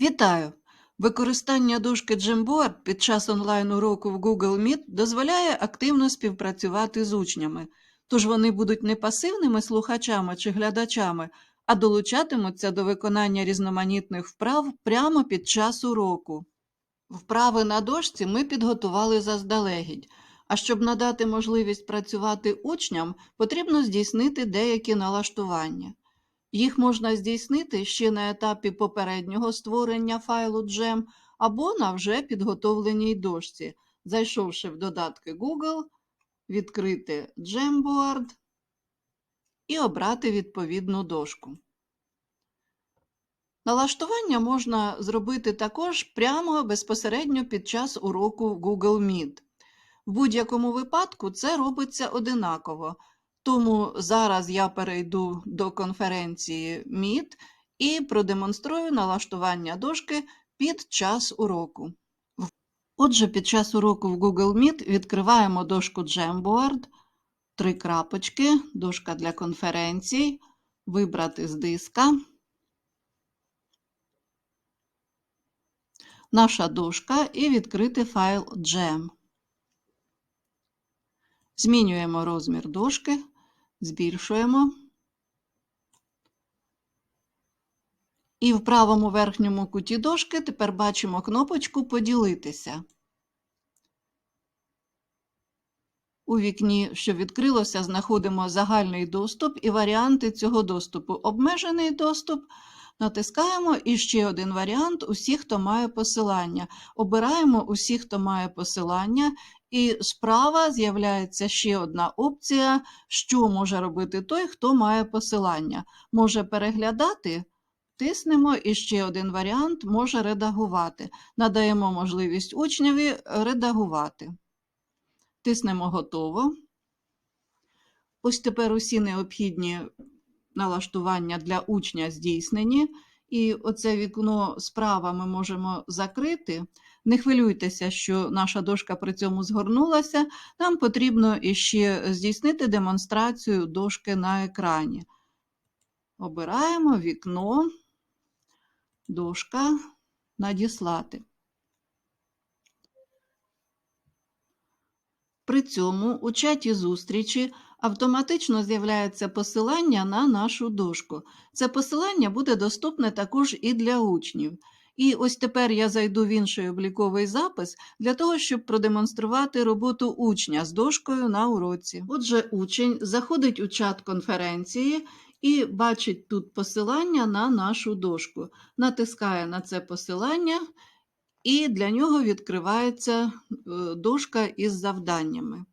Вітаю! Використання дошки Jamboard під час онлайн-уроку в Google Meet дозволяє активно співпрацювати з учнями, тож вони будуть не пасивними слухачами чи глядачами, а долучатимуться до виконання різноманітних вправ прямо під час уроку. Вправи на дошці ми підготували заздалегідь, а щоб надати можливість працювати учням, потрібно здійснити деякі налаштування. Їх можна здійснити ще на етапі попереднього створення файлу Gem або на вже підготовленій дошці, зайшовши в додатки Google, відкрити Jamboard і обрати відповідну дошку. Налаштування можна зробити також прямо безпосередньо під час уроку Google Meet. В будь-якому випадку це робиться одинаково. Тому зараз я перейду до конференції Meet і продемонструю налаштування дошки під час уроку. Отже, під час уроку в Google Meet відкриваємо дошку Jamboard, три крапочки, дошка для конференцій, вибрати з диска. Наша дошка і відкрити файл Gem. Змінюємо розмір дошки, збільшуємо. І в правому верхньому куті дошки тепер бачимо кнопочку Поділитися. У вікні, що відкрилося, знаходимо загальний доступ і варіанти цього доступу. Обмежений доступ. Натискаємо і ще один варіант усі, хто має посилання. Обираємо усі, хто має посилання, і справа з'являється ще одна опція, що може робити той, хто має посилання. Може переглядати, тиснемо і ще один варіант може редагувати. Надаємо можливість учневі редагувати. Тиснемо готово. Ось тепер усі необхідні налаштування для учня здійснені. І оце вікно справа ми можемо закрити. Не хвилюйтеся, що наша дошка при цьому згорнулася. Нам потрібно іще здійснити демонстрацію дошки на екрані. Обираємо вікно, дошка, надіслати. При цьому у чаті зустрічі автоматично з'являється посилання на нашу дошку. Це посилання буде доступне також і для учнів. І ось тепер я зайду в інший обліковий запис для того, щоб продемонструвати роботу учня з дошкою на уроці. Отже, учень заходить у чат конференції і бачить тут посилання на нашу дошку. Натискає на це посилання, і для нього відкривається е, дошка із завданнями.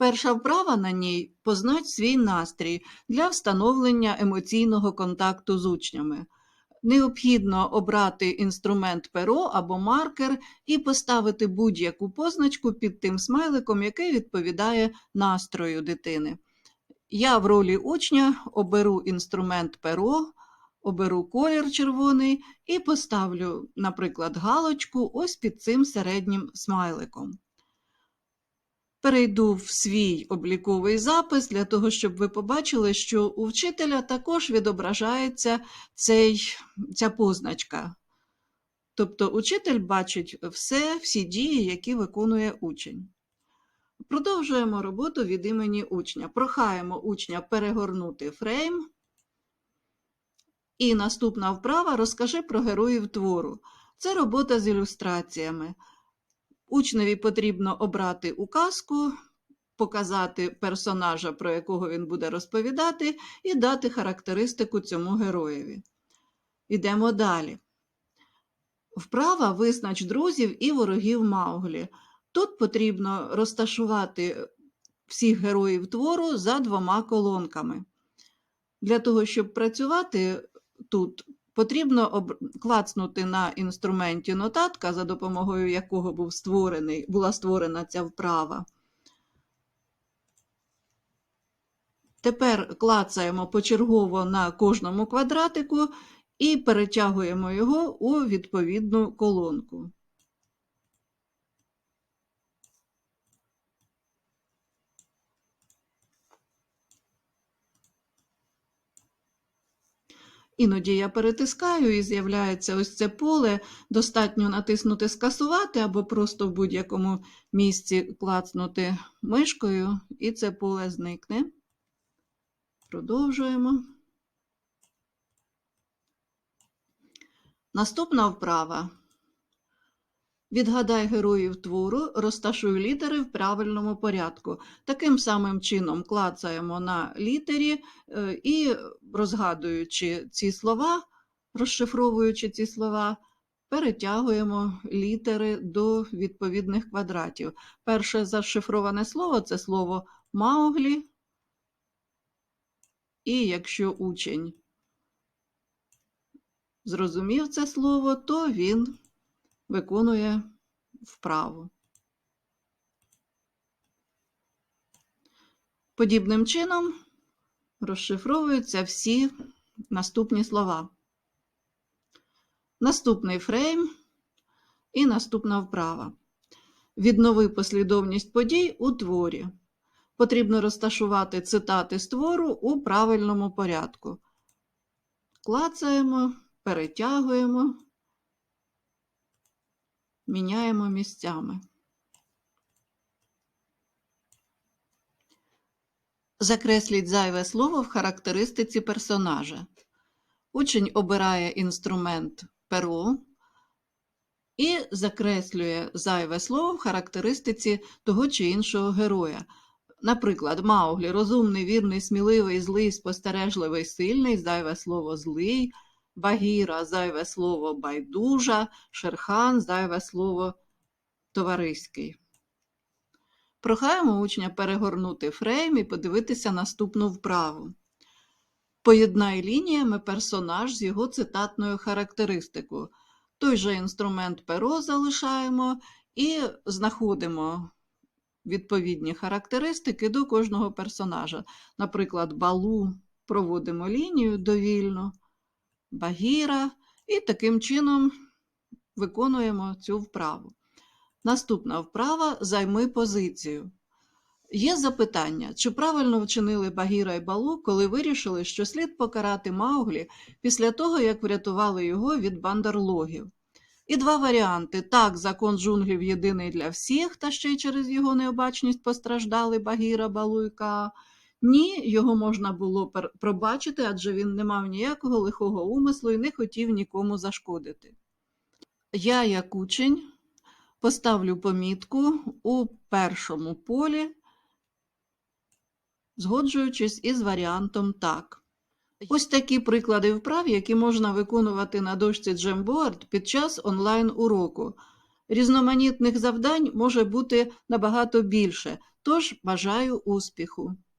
Перша вправа на ній познач свій настрій для встановлення емоційного контакту з учнями. Необхідно обрати інструмент перо або маркер і поставити будь-яку позначку під тим смайликом, який відповідає настрою дитини. Я в ролі учня оберу інструмент перо, оберу колір червоний і поставлю, наприклад, галочку ось під цим середнім смайликом. Перейду в свій обліковий запис для того, щоб ви побачили, що у вчителя також відображається цей, ця позначка. Тобто учитель бачить все, всі дії, які виконує учень. Продовжуємо роботу від імені учня. Прохаємо учня перегорнути фрейм. І наступна вправа розкажи про героїв твору. Це робота з ілюстраціями. Учневі потрібно обрати указку, показати персонажа, про якого він буде розповідати, і дати характеристику цьому героєві. Ідемо далі. Вправа визнач друзів і ворогів Мауглі. Тут потрібно розташувати всіх героїв твору за двома колонками. Для того, щоб працювати тут, Потрібно клацнути на інструменті нотатка, за допомогою якого був створений, була створена ця вправа. Тепер клацаємо почергово на кожному квадратику і перетягуємо його у відповідну колонку. Іноді я перетискаю і з'являється ось це поле. Достатньо натиснути Скасувати або просто в будь-якому місці клацнути мишкою, і це поле зникне. Продовжуємо. Наступна вправа. Відгадай героїв твору, розташуй літери в правильному порядку. Таким самим чином клацаємо на літері е, і, розгадуючи ці слова, розшифровуючи ці слова, перетягуємо літери до відповідних квадратів. Перше зашифроване слово це слово Мауглі. І якщо учень зрозумів це слово, то він виконує вправу. Подібним чином розшифровуються всі наступні слова. Наступний фрейм і наступна вправа. Віднови послідовність подій у творі. Потрібно розташувати цитати з твору у правильному порядку. Клацаємо, перетягуємо, міняємо місцями. Закресліть зайве слово в характеристиці персонажа. Учень обирає інструмент перо і закреслює зайве слово в характеристиці того чи іншого героя. Наприклад, Мауглі розумний, вірний, сміливий, злий, спостережливий, сильний, зайве слово злий, Багіра зайве слово байдужа, Шерхан зайве слово товариський. Прохаємо учня перегорнути фрейм і подивитися наступну вправу. Поєднай лініями персонаж з його цитатною характеристикою. Той же інструмент перо залишаємо і знаходимо відповідні характеристики до кожного персонажа. Наприклад, балу проводимо лінію довільно, багіра, і таким чином виконуємо цю вправу. Наступна вправа займи позицію. Є запитання, чи правильно вчинили Багіра і Балу, коли вирішили, що слід покарати Мауглі після того, як врятували його від бандерлогів. І два варіанти: так, закон джунглів єдиний для всіх, та ще й через його необачність постраждали Багіра, Балу і Каа. Ні, його можна було пробачити, адже він не мав ніякого лихого умислу і не хотів нікому зашкодити. Я, як учень, поставлю помітку у першому полі, згоджуючись із варіантом так. Ось такі приклади вправ, які можна виконувати на дошці Jamboard під час онлайн-уроку. Різноманітних завдань може бути набагато більше, тож бажаю успіху!